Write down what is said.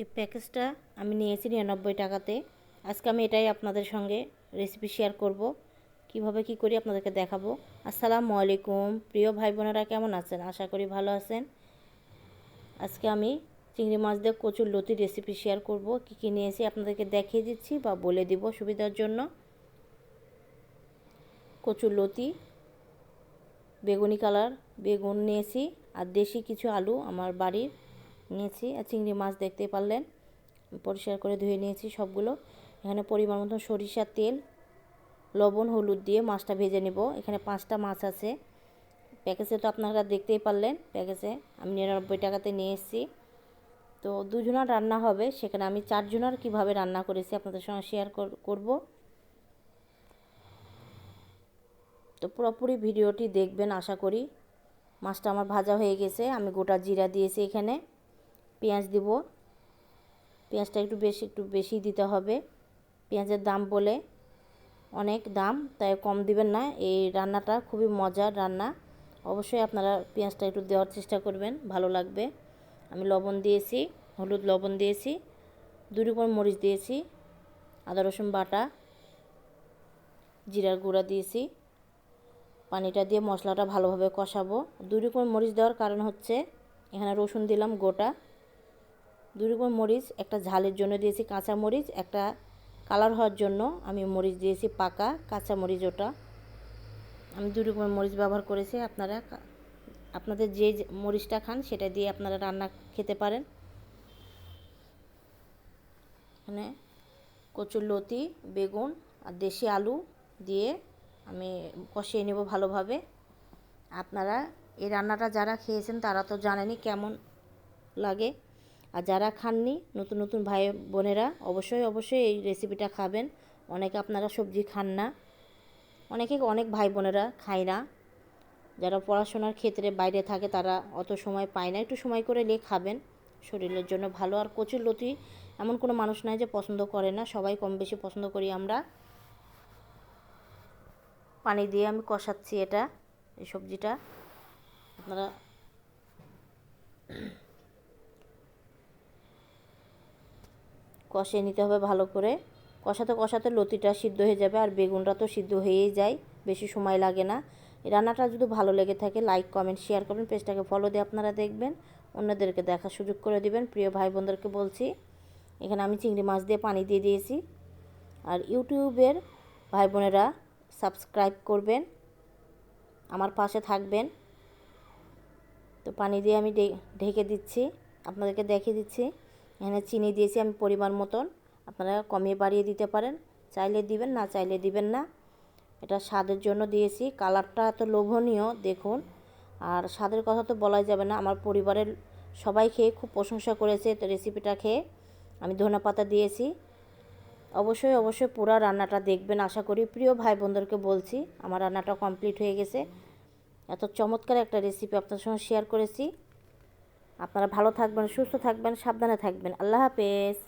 এই প্যাকেজটা আমি নিয়েছি নিরানব্বই টাকাতে। আজকে আমি এটাই আপনাদের সঙ্গে রেসিপি শেয়ার করব। কীভাবে কি করি আপনাদেরকে দেখাবো। আসসালামু আলাইকুম। প্রিয় ভাই বোনেরা, কেমন আছেন? আশা করি ভালো আছেন। আজকে আমি চিংড়ি মাছ দিয়ে কচুর লতি রেসিপি শেয়ার করব। কি কি নিয়েছি আপনাদেরকে দেখিয়ে দিচ্ছি বা বলে দিব সুবিধার জন্য। কচুর লতি, বেগুনি কালার বেগুন নিয়েছি, আর দেশি কিছু আলু আমার বাড়ির। নিয়েছি। আর চিংড়ি মাছ দেখতে পারলেন। পরিষ্কার করে ধুয়ে নিয়েছি সবগুলো। এখানে পরিমাণ মতন সরিষার তেল, লবণ, হলুদ দিয়ে মাছটা ভেজে নেব। এখানে পাঁচটা মাছ আছে। প্যাকেজে তো আপনারা দেখতেই পারলেন। প্যাকেজে আমি নিরানব্বই টাকাতে নিয়ে এসেছি। তো দুজনার রান্না হবে। সেখানে আমি চারজনার কীভাবে রান্না করেছি আপনাদের সঙ্গে শেয়ার করব। তো পুরোপুরি ভিডিওটি দেখবেন, আশা করি। মাছটা আমার ভাজা হয়ে গেছে। আমি গোটা জিরা দিয়েছি এখানে। পেঁয়াজ দিব। পেঁয়াজটা একটু বেশি একটু বেশি দিতে হবে। পেঁয়াজের দাম বলে অনেক দাম, তাই কম দিবেন না। এই রান্নাটা খুবই মজার রান্না। অবশ্যই আপনারা পেঁয়াজটা একটু দেওয়ার চেষ্টা করবেন, ভালো লাগবে। আমি লবণ দিয়েছি, হলুদ লবণ দিয়েছি দুই রকম মরিচ দিয়েছি, আদা রসুন বাটা, জিরার গুঁড়া দিয়েছি। পানিটা দিয়ে মশলাটা ভালোভাবে কষাবো। দুই রকম মরিচ দেওয়ার কারণ হচ্ছে, এখানে রসুন দিলাম গোটা। দুই রকম মরিচ, একটা ঝালের জন্য দিয়েছি কাঁচা মরিচ, একটা কালার হওয়ার জন্য আমি মরিচ দিয়েছি পাকা কাঁচা মরিচ ওটা। আমি দুই রকমের মরিচ ব্যবহার করেছি, আপনারা আপনাদের যে মরিচটা খান সেটা দিয়ে আপনারা রান্না খেতে পারেন। এখানে কচুর লতি, বেগুন আর দেশি আলু দিয়ে আমি কষিয়ে নেব ভালোভাবে। আপনারা এই রান্নাটা যারা খেয়েছেন তারা তো জানেনই কেমন লাগে। আর যারা খাননি, নতুন নতুন ভাই বোনেরা, অবশ্যই অবশ্যই এই রেসিপিটা খাবেন। অনেকে আপনারা সবজি খান না। অনেকে অনেক ভাই বোনেরা খায় না। যারা পড়াশোনার ক্ষেত্রে বাইরে থাকে, তারা অত সময় পায় না। একটু সময় করে নিয়ে খাবেন। শরীরের জন্য ভালো। আর কচুর লতি এমন কোনো মানুষ নাই যে পছন্দ করে না। সবাই কম বেশি পছন্দ করি আমরা। পানি দিয়ে আমি কষাচ্ছি এটা, এই সবজিটা। আপনারা কষিয়ে নিতে হবে ভালো করে। কষাতে কষাতে লতিটা সিদ্ধ হয়ে যাবে আর বেগুনটা তো সিদ্ধ হয়েই যায়, বেশি সময় লাগে না। রান্নাটা যদি ভালো লেগে থাকে লাইক কমেন্ট শেয়ার করবেন, পেজটাকে ফলো দিয়ে আপনারা দেখবেন। অন্যদেরকে দেখার সুযোগ করে দিবেন। প্রিয় ভাই বোনদেরকে বলছি, এখানে আমি চিংড়ি মাছ দিয়ে পানি দিয়ে দিয়েছি। আর ইউটিউবের ভাই বোনেরা সাবস্ক্রাইব করবেন, আমার পাশে থাকবেন। তো পানি দিয়ে আমি ঢেকে দিচ্ছি, আপনাদেরকে দেখিয়ে দিচ্ছি। এখানে চিনি দিয়েছি আমি পরিমাণ মতন। আপনারা কমিয়ে বাড়িয়ে দিতে পারেন। চাইলে দিবেন, না চাইলে দিবেন না। এটা স্বাদের জন্য দিয়েছি। কালারটা এত লোভনীয়, দেখুন। আর স্বাদের কথা তো বলাই যাবে না। আমার পরিবারের সবাই খেয়ে খুব প্রশংসা করেছে তো রেসিপিটা খেয়ে। আমি ধনে পাতা দিয়েছি। অবশ্যই অবশ্যই পুরো রান্নাটা দেখবেন, আশা করি। প্রিয় ভাই বোনদেরকে বলছি, আমার রান্নাটা কমপ্লিট হয়ে গেছে। এত চমৎকার একটা রেসিপি আপনার সঙ্গে শেয়ার করেছি। আপনারা ভালো থাকবেন সুস্থ থাকবেন সাবধানে থাকবেন। আল্লাহ হাফেজ।